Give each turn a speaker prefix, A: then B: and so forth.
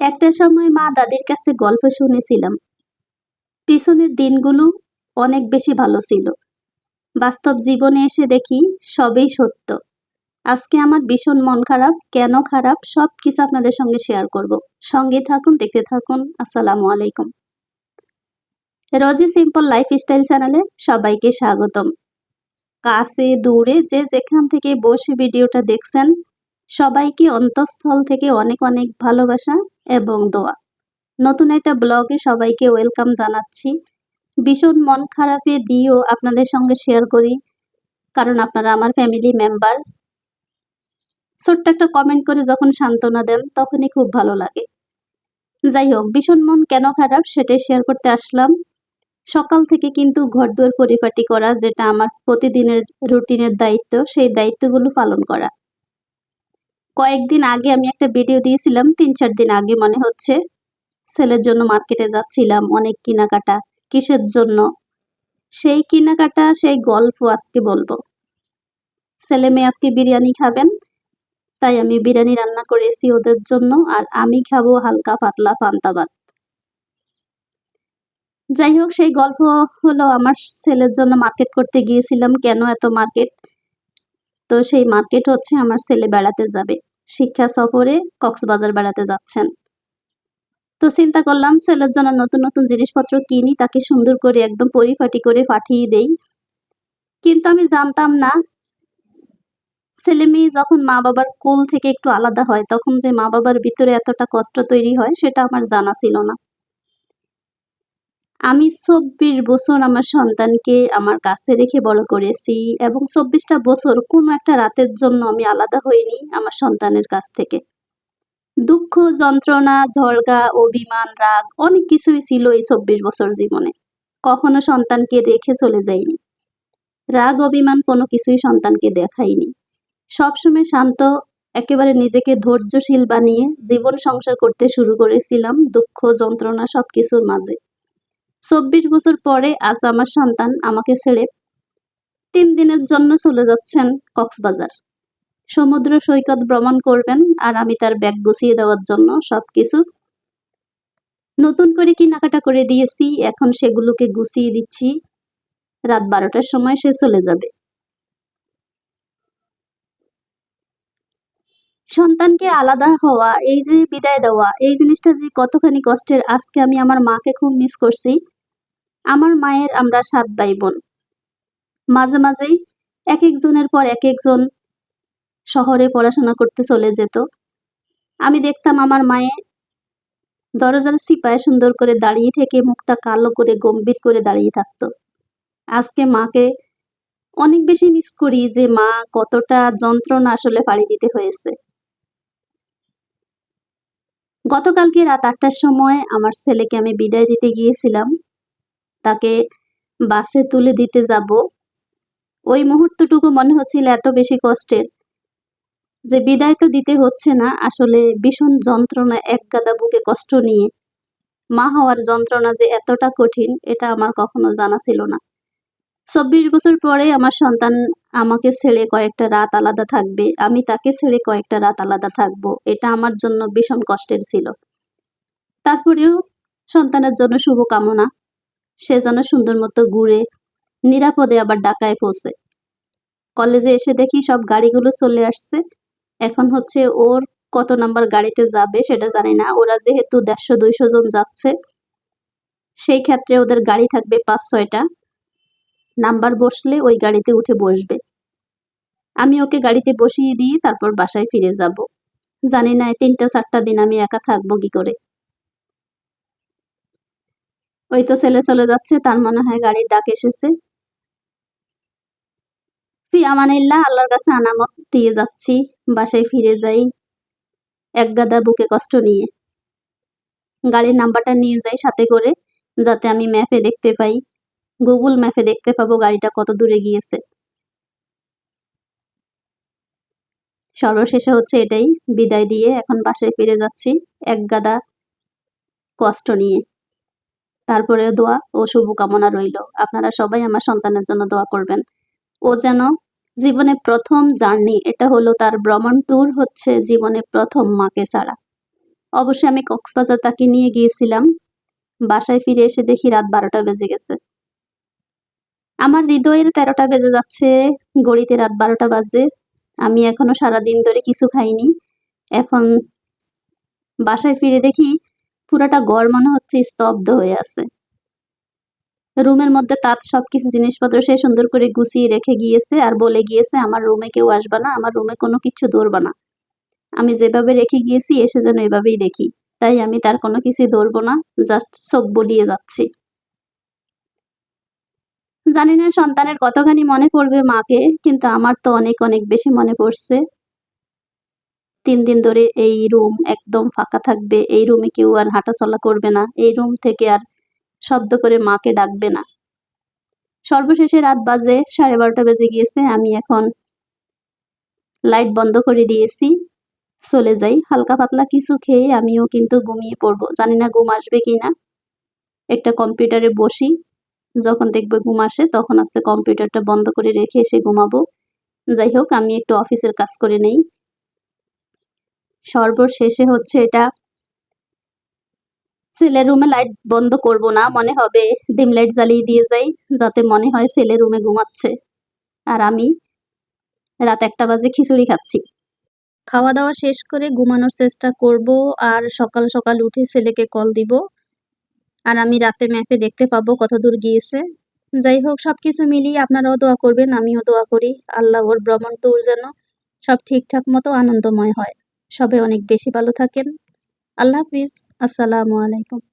A: একটা সময় মা দাদির কাছে গল্প শুনেছিলাম। পিছনের দিনগুলো অনেক বেশি ভালো ছিল। বাস্তব জীবনে এসে দেখি সবই সত্য। আজকে আমার ভীষণ মন খারাপ, কেন খারাপ সব কিছু আপনাদের সঙ্গে শেয়ার করব। সঙ্গে থাকুন, দেখতে থাকুন। আসসালামু আলাইকুম। রোজি সিম্পল লাইফ স্টাইল চ্যানেলে সবাইকে স্বাগতম। কাছে, দূরে, যে যেখান থেকে বসে ভিডিওটা দেখছেন, সবাইকে অন্তঃস্থল থেকে অনেক অনেক ভালোবাসা এবং দোয়া। নতুন একটা ব্লগে সবাইকে ওয়েলকাম জানাচ্ছি। ভীষণ মন খারাপে দিয়েও আপনাদের সঙ্গে শেয়ার করি, কারণ আপনারা আমার ফ্যামিলি মেম্বার ছোট্ট একটা কমেন্ট করে যখন সান্ত্বনা দেন, তখনই খুব ভালো লাগে। যাই হোক, ভীষণ মন কেন খারাপ সেটাই শেয়ার করতে আসলাম। সকাল থেকে কিন্তু ঘর দুয়ার পরিপাটি করা, যেটা আমার প্রতিদিনের রুটিনের দায়িত্ব, সেই দায়িত্বগুলো পালন করা। কয়েকদিন আগে আমি একটা ভিডিও দিয়েছিলাম, তিন চার দিন আগে মনে হচ্ছে। ছেলের জন্য মার্কেটে যাচ্ছিলাম, অনেক কেনাকাটা, কিসের জন্য? সেই কেনাকাটা, সেই গল্প আজকে বলব। ছেলে মেয়ে আজকে বিরিয়ানি খাবেন, তাই আমি বিরিয়ানি রান্না করেছি ওদের জন্য, আর আমি খাব হালকা পাতলা পান্তা ভাত। যাই হোক, সেই গল্প হলো আমার ছেলের জন্য মার্কেট করতে গিয়েছিলাম, কেন এত মার্কেট তো সেই মার্কেট হচ্ছে আমার ছেলে বেড়াতে যাবে। শিক্ষা সফরে কক্সবাজার বেড়াতে যাচ্ছেন। তো চিন্তা করলাম, ছেলের জন্য নতুন নতুন জিনিসপত্র কিনি, তাকে সুন্দর করে একদম পরিপাটি করে পাঠিয়ে দেই। কিন্তু আমি জানতাম না, ছেলে মেয়ে যখন মা বাবার কোল থেকে একটু আলাদা হয়, তখন যে মা বাবার ভিতরে এতটা কষ্ট তৈরি হয়, সেটা আমার জানা ছিল না। আমি চব্বিশ বছর আমার সন্তানকে আমার কাছে রেখে বড় করেছি এবং চব্বিশটা বছর কোনো একটা রাতের জন্য আমি আলাদা হইনি আমার সন্তানের কাছ থেকে। দুঃখ, যন্ত্রণা ঝলগা অভিমান, রাগ অনেক কিছুই ছিল এই চব্বিশ বছর জীবনে। কখনো সন্তানকে রেখে চলে যাইনি। রাগ, অভিমান কোনো কিছুই সন্তানকে দেখাইনি। সবসময় শান্ত, একেবারে নিজেকে ধৈর্যশীল বানিয়ে জীবন সংসার করতে শুরু করেছিলাম দুঃখ, যন্ত্রণা সব কিছুর মাঝে। চব্বিশ বছর পরে আজ আমার সন্তান আমাকে ছেড়ে তিন দিনের জন্য চলে যাচ্ছেন কক্সবাজার। সমুদ্র সৈকত ভ্রমণ করবেন আর আমি তার ব্যাগ গুছিয়ে দেওয়ার জন্য সব কিছু নতুন করে কেনাকাটা করে দিয়েছি। এখন সেগুলোকে গুছিয়ে দিচ্ছি। রাত বারোটার সময় সে চলে যাবে। সন্তানকে আলাদা হওয়া, এই যে বিদায় দেওয়া, এই জিনিসটা যে কতখানি কষ্টের, আজকে আমি আমার মাকে খুব মিস করছি। আমার মায়ের আমরা সাত ভাই বোন মাঝে মাঝেই এক একজনের পর এক একজন শহরে পড়াশোনা করতে চলে যেত। আমি দেখতাম আমার মায়ে দরজার সিপায় সুন্দর করে দাঁড়িয়ে থেকে মুখটা কালো করে, গম্ভীর করে দাঁড়িয়ে থাকতো। আজকে মাকে অনেক বেশি মিস করি যে মা কতটা যন্ত্রণা আসলে পাড়ি দিতে হয়েছে। গতকালকে রাত আটটার সময় আমার ছেলেকে আমি বিদায় দিতে গিয়েছিলাম। তাকে বাসে তুলে দিতে যাব। ওই মুহূর্তটুকু মনে হচ্ছিল এত বেশি কষ্টের যে বিদায় তো দিতে হচ্ছে না, আসলে ভীষণ যন্ত্রণা এক গাদা বুকে কষ্ট নিয়ে। মা হওয়ার যন্ত্রণা যে এতটা কঠিন, এটা আমার কখনো জানা ছিল না। চব্বিশ বছর পরে আমার সন্তান আমাকে ছেড়ে কয়েকটা রাত আলাদা থাকবে, আমি তাকে ছেড়ে কয়েকটা রাত আলাদা থাকব। এটা আমার জন্য ভীষণ কষ্টের ছিল। তারপরেও সন্তানের জন্য শুভকামনা। সে যেন সুন্দর মতো ঘুরে নিরাপদে আবার ডাকায় পৌঁছে। কলেজে এসে দেখি সব গাড়িগুলো চলে আসছে। এখন হচ্ছে ওর কত নাম্বার গাড়িতে যাবে সেটা জানি না। ওরা যেহেতু দেড়শো, দুইশো জন যাচ্ছে, সেই ক্ষেত্রে ওদের গাড়ি থাকবে পাঁচ, ছয়টা। নাম্বার বসলে ওই গাড়িতে উঠে বসবে। আমি ওকে গাড়িতে বসিয়ে দিয়ে তারপর বাসায় ফিরে যাব। জানি না তিনটা, চারটা দিন আমি একা থাকব কি করে? ওই তো ছেলে চলে যাচ্ছে, তার মনে হয় গাড়ির ডাক এসেছে। ফি আমানিল্লাহ আল্লাহর কাছে আনামত দিয়ে যাচ্ছি, বাসায় ফিরে যাই, এক গাদা বুকে কষ্ট নিয়ে। গাড়ির নাম্বারটা নিয়ে যাই সাথে করে, যাতে আমি ম্যাপে দেখতে পাই। গুগল ম্যাপে দেখতে পাবো গাড়িটা কত দূরে গিয়েছে। সর্বশেষে হচ্ছে এটাই বিদায় দিয়ে এখন বাসায় ফিরে যাচ্ছি এক গাদা কষ্ট নিয়ে। তারপরে দোয়া ও শুভকামনা রইল। আপনারা সবাই আমার সন্তানের জন্য দোয়া করবেন। ও যেন জীবনে প্রথম জার্নি, এটা হলো তার ভ্রমণ ট্যুর হচ্ছে জীবনে প্রথম মাকে ছাড়া। অবশ্যই আমি কক্সবাজার তাকে নিয়ে গিয়েছিলাম। বাসায় ফিরে এসে দেখি রাত বারোটা বেজে গেছে। আমার হৃদয়ের তেরোটা বেজে যাচ্ছে, গড়িতে রাত বারোটা বাজে। আমি এখনও সারাদিন ধরে কিছু খাইনি। এখন বাসায় ফিরে দেখি পুরাটা ঘর মনে হচ্ছে স্তব্ধ হয়ে আছে। রুমের মধ্যে তার সবকিছু জিনিসপত্র সে সুন্দর করে গুছিয়ে রেখে গিয়েছে আর বলে গিয়েছে, আমার রুমে কেউ আসবে না, আমার রুমে কোনো কিছু ধরবে না। আমি যেভাবে রেখে গিয়েছি, এসে যেন এভাবেই দেখি। তাই আমি তার কোনো কিছু ধরবো না, জাস্ট চোখ বলিয়ে যাচ্ছি। জানি না, সন্তানের কতখানি মনে পড়বে মাকে, কিন্তু আমার তো অনেক অনেক বেশি মনে পড়ছে। তিন দিন ধরে এই রুম একদম ফাঁকা থাকবে, এই রুমে কেউ আর হাঁটাচলা করবে না, এই রুম থেকে আর শব্দ করে মাকে ডাকবে না। সর্বশেষে রাত বাজে, সাড়ে বারোটা বেজে গিয়েছে, আমি এখন লাইট বন্ধ করে দিয়েছি, চলে যাই। হালকা পাতলা কিছু খেয়ে আমিও কিন্তু ঘুমিয়ে পড়ব। জানি না ঘুম আসবে কি না একটা কম্পিউটারে বসি। যখন দেখবে ঘুম আসে, তখন আস্তে কম্পিউটারটা বন্ধ করে রেখে এসে ঘুমাবো। যাই হোক, আমি একটু অফিসের কাজ করে নেই। সর্বশেষে হচ্ছে এটা ছেলের রুমে লাইট বন্ধ করব না, মনে হবে ডিম লাইট জ্বালিয়ে দিয়ে যাই, যাতে মনে হয় ছেলে রুমে ঘুমাচ্ছে। আর আমি রাত একটা বাজে খিচুড়ি খাচ্ছি। খাওয়া দাওয়া শেষ করে ঘুমানোর চেষ্টা করব, আর সকাল সকাল উঠে ছেলেকে কল দিব। আর আমি রাতের ম্যাপে দেখতে পাবো কত দূর গিয়েছে। যাই হোক সব কিছু মিলিয়ে আপনারাও দোয়া করবেন, আমিও দোয়া করি। আল্লাহ ওর ভ্রমণ ট্যুর যেন সব ঠিকঠাক মতো আনন্দময় হয়। সবে অনেক বেশি ভালো থাকেন। আল্লাহ হাফিজ। আসসালামু আলাইকুম।